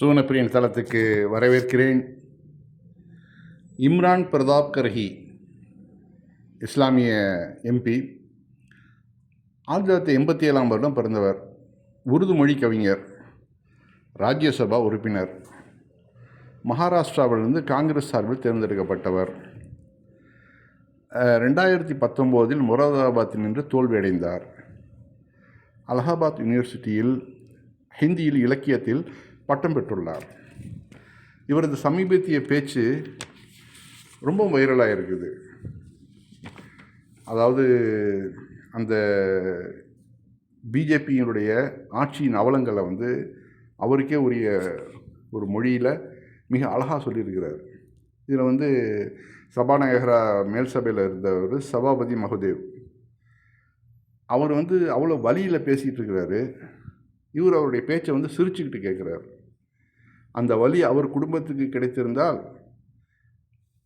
சுவனப்பிரியன் தளத்துக்கு வரவேற்கிறேன். இம்ரான் பிரதாப் கர்ஹி இஸ்லாமிய எம்பி. ஆயிரத்தி தொள்ளாயிரத்தி எண்பத்தி ஏழாம் வருடம் பிறந்தவர். உருது மொழி கவிஞர் ராஜ்யசபா உறுப்பினர். மகாராஷ்டிராவிலிருந்து காங்கிரஸ் சார்பில் தேர்ந்தெடுக்கப்பட்டவர். ரெண்டாயிரத்தி பத்தொம்போதில் முராதாபாத்தில் நின்று தோல்வியடைந்தார். அலகாபாத் யூனிவர்சிட்டியில் ஹிந்தியில் இலக்கியத்தில் பட்டம் பெற்றுள்ளார். இவரது சமீபத்திய பேச்சு ரொம்ப வைரலாக இருக்குது அதாவது அந்த பிஜேபியினுடைய ஆட்சியின் அவலங்களை வந்து அவருக்கே உரிய ஒரு மொழியில் மிக அழகாக சொல்லியிருக்கிறார். இதில் வந்து சபாநாயகராக மேல் சபையில் இருந்தவர் சபாபதி மகதேவ். அவர் வந்து அவ்வளோ வழியில் பேசிகிட்டு இருக்கிறாரு. இவர் அவருடைய பேச்சை வந்து சிரிச்சுக்கிட்டு கேட்குறாரு. அந்த வழி அவர் குடும்பத்துக்கு கிடைத்திருந்தால்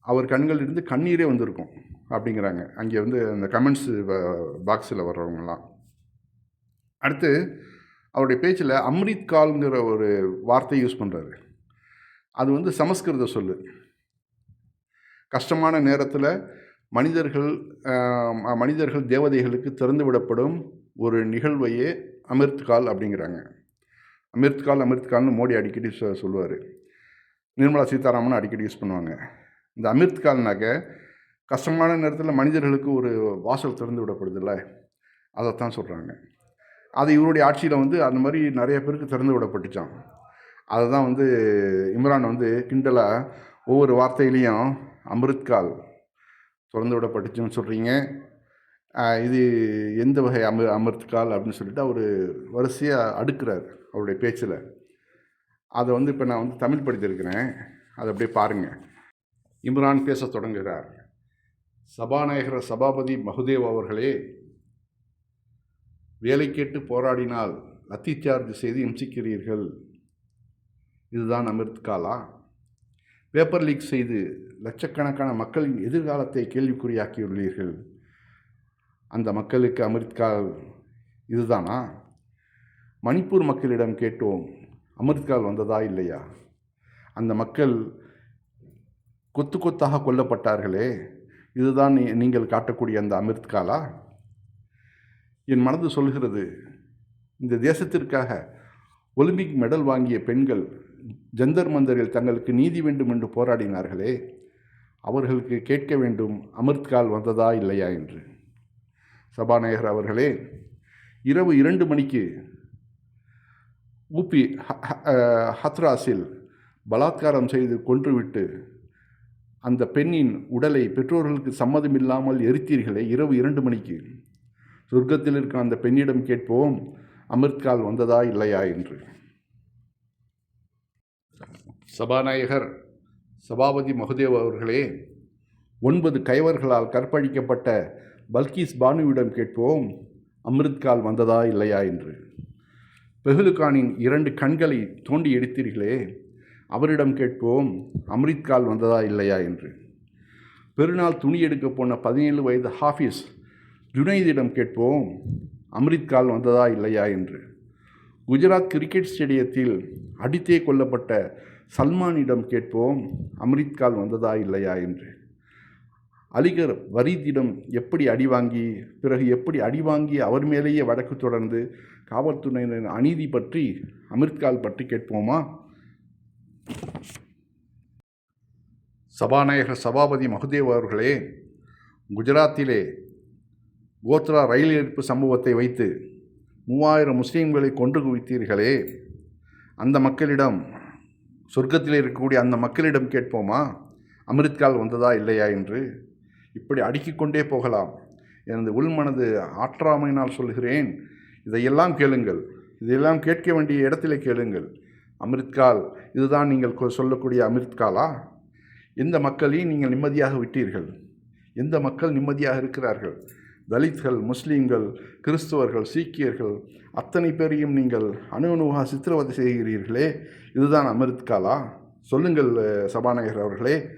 அவர் கண்களிலிருந்து கண்ணீரே வந்திருக்கும் அப்படிங்கிறாங்க. அங்கே வந்து அந்த கமெண்ட்ஸ் பாக்ஸில் வர்றவங்கலாம். அடுத்து அவருடைய பேச்சில் அம்ரித் கால்ங்கிற ஒரு வார்த்தையை யூஸ் பண்ணுறாரு அது வந்து சமஸ்கிருத சொல்லு. கஷ்டமான நேரத்தில் மனிதர்கள் மனிதர்கள் தேவதைகளுக்கு திறந்து விடப்படும் ஒரு நிகழ்வையே அமிர்த்கால் அப்படிங்கிறாங்க. அமிர்த்கால் அமிர்த்கால்னு மோடி அடிக்கடி சொ சொல்லுவார். நிர்மலா சீதாராமன் அடிக்கடி யூஸ் பண்ணுவாங்க. இந்த அமிர்த்கால்னாக்க கஷ்டமான நேரத்தில் மனிதர்களுக்கு ஒரு வாசல் திறந்து விடப்படுதில்ல? அதைத்தான் சொல்கிறாங்க அது இவருடைய ஆட்சியில் வந்து அந்த மாதிரி நிறைய பேருக்கு திறந்து விடப்பட்டுச்சான் அதை தான் வந்து இம்ரான் வந்து கிண்டலாக ஒவ்வொரு வார்த்தையிலையும் அமிர்த்கால் திறந்து விடப்பட்டுச்சுன்னு சொல்கிறீங்க இது எந்த வகை அம அமர்த்துக்கால் அப்படின்னு சொல்லிட்டு அவர் வரிசையாக அடுக்கிறார் அவருடைய பேச்சில். அதை வந்து இப்போ நான் வந்து தமிழ் படித்திருக்கிறேன். அதை அப்படியே பாருங்கள் இம்ரான் பேச தொடங்குகிறார். சபாநாயகர் சபாபதி மகுதேவ் அவர்களே வேலை கேட்டு போராடினால் லத்தி சார்ஜ் செய்து இம்சிக்கிறீர்கள். இதுதான் அமிர்த்காலா? பேப்பர் லீக் செய்து லட்சக்கணக்கான மக்களின் எதிர்காலத்தை கேள்விக்குறியாக்கியுள்ளீர்கள். அந்த மக்களுக்கு அமிர்த்கால் இதுதானா? மணிப்பூர் மக்களிடம் கேட்டோம் அமிர்த்கால் வந்ததா இல்லையா? அந்த மக்கள் கொத்து கொத்தாக கொல்லப்பட்டார்களே இதுதான் நீ நீங்கள் காட்டக்கூடிய அந்த அமிர்த்காலா என் மனது சொல்கிறது இந்த தேசத்திற்காக ஒலிம்பிக் மெடல் வாங்கிய பெண்கள் ஜந்தர் மந்தரில் தங்களுக்கு நீதி வேண்டும் என்று போராடினார்களே அவர்களுக்கு கேட்க வேண்டும் அமிர்த்கால் வந்ததா இல்லையா? என்று. சபாநாயகர் அவர்களே இரவு இரண்டு மணிக்கு ஊபி ஹ- ஹ- ஹத்ராஸில் பலாத்காரம் செய்து கொன்றுவிட்டு அந்த பெண்ணின் உடலை பெற்றோர்களுக்கு சம்மதமில்லாமல் எரித்தீர்களே இரவு இரண்டு மணிக்கு. சொர்க்கத்தில் இருக்க அந்த பெண்ணிடம் கேட்போம் அமிர்த்கால் வந்ததா இல்லையா என்று. சபாநாயகர் சபாபதி மகுதேவ் அவர்களே ஒன்பது கைவர்களால் கற்பழிக்கப்பட்ட பல்கீஸ் பானுவிடம் கேட்போம் அமிர்த்கால் வந்ததா இல்லையா என்று. பெஹ்லுகானின் இரண்டு கண்களை தோண்டி எடுத்தீர்களே அவரிடம் கேட்போம் அமிர்த்கால் வந்ததா இல்லையா என்று. பெருநாள் துணி எடுக்க போன பதினேழு வயது ஹாஃபிஸ் ஜுனைதிடம் கேட்போம் அமிர்த்கால் வந்ததா இல்லையா என்று. குஜராத் கிரிக்கெட் ஸ்டேடியத்தில் அடித்தே கொல்லப்பட்ட சல்மானிடம் கேட்போம் அமிர்த்கால் வந்ததா இல்லையா என்று. அலிகர் வரிதிடம் எப்படி அடிவாங்கி பிறகு எப்படி அடிவாங்கி அவர் மேலேயே வழக்கு தொடர்ந்து காவல்துறையினரின் அநீதி பற்றி அமிர்த்கால் பற்றி கேட்போமா? சபாநாயகர் சபாபதி மகுதேவ் அவர்களே குஜராத்திலே கோத்ரா ரயில் எரிப்பு சம்பவத்தை வைத்து மூவாயிரம் முஸ்லீம்களை கொன்று குவித்தீர்களே. அந்த மக்களிடம் சொர்க்கத்தில் இருக்கக்கூடிய அந்த மக்களிடம் கேட்போமா? அமிர்த்கால் வந்ததா இல்லையா என்று? இப்படி அடுக்கிக்கொண்டே போகலாம். எனது உள்மனது ஆற்றாமையினால் சொல்கிறேன். இதையெல்லாம் கேளுங்கள். இதையெல்லாம் கேட்க வேண்டிய இடத்திலே கேளுங்கள். அமிர்த்கால் இதுதான் நீங்கள் கொ- சொல்லக்கூடிய அமிர்த்காலா? எந்த மக்களையும் நீங்கள் நிம்மதியாக விட்டீர்கள். எந்த மக்கள் நிம்மதியாக இருக்கிறார்கள்? தலித்கள் முஸ்லீம்கள் கிறிஸ்துவர்கள் சீக்கியர்கள் அத்தனை பேரையும் நீங்கள் அணு அணுவாக சித்திரவதை செய்கிறீர்களே. இதுதான் அமிர்த்காலா? சொல்லுங்கள் சபாநாயகர் அவர்களே.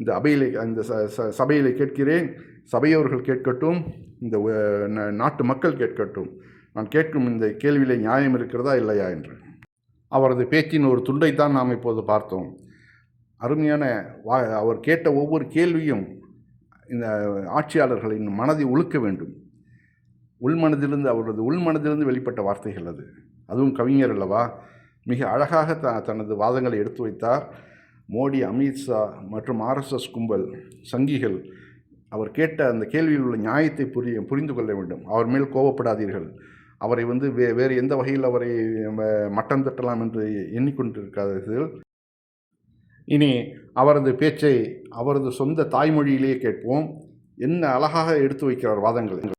இந்த அபையிலே அந்த ச ச- சபையிலே கேட்கிறேன். சபையோர்கள் கேட்கட்டும் இந்த ந- நாட்டு மக்கள் கேட்கட்டும். நான் கேட்கும் இந்த கேள்வியிலே நியாயம் இருக்கிறதா இல்லையா என்று. அவரது பேச்சின் ஒரு துண்டைத்தான் நாம் இப்போது பார்த்தோம். அருமையான வா அவர் கேட்ட ஒவ்வொரு கேள்வியும் இந்த ஆட்சியாளர்களின் மனதை உழுக்க வேண்டும். உள்மனதிலிருந்து அவரது உள்மனதிலிருந்து வெளிப்பட்ட வார்த்தைகள் அது. அதுவும் கவிஞர் அல்லவா? மிக அழகாக த தனது வாதங்களை எடுத்து வைத்தார். மோடி அமித்ஷா மற்றும் ஆர்எஸ்எஸ் கும்பல் சங்கிகள் அவர் கேட்ட அந்த கேள்வியில் உள்ள நியாயத்தை புரிய புரிந்து கொள்ள வேண்டும். அவர் மேல் கோபப்படாதீர்கள். அவரை வந்து வே வேறு எந்த வகையில் அவரை மட்டம் தட்டலாம் என்று எண்ணிக்கொண்டிருக்காதீர்கள். இனி அவரது பேச்சை அவரது சொந்த தாய்மொழியிலேயே கேட்போம். என்ன அழகாக எடுத்து வைக்கிறார் வாதங்களை.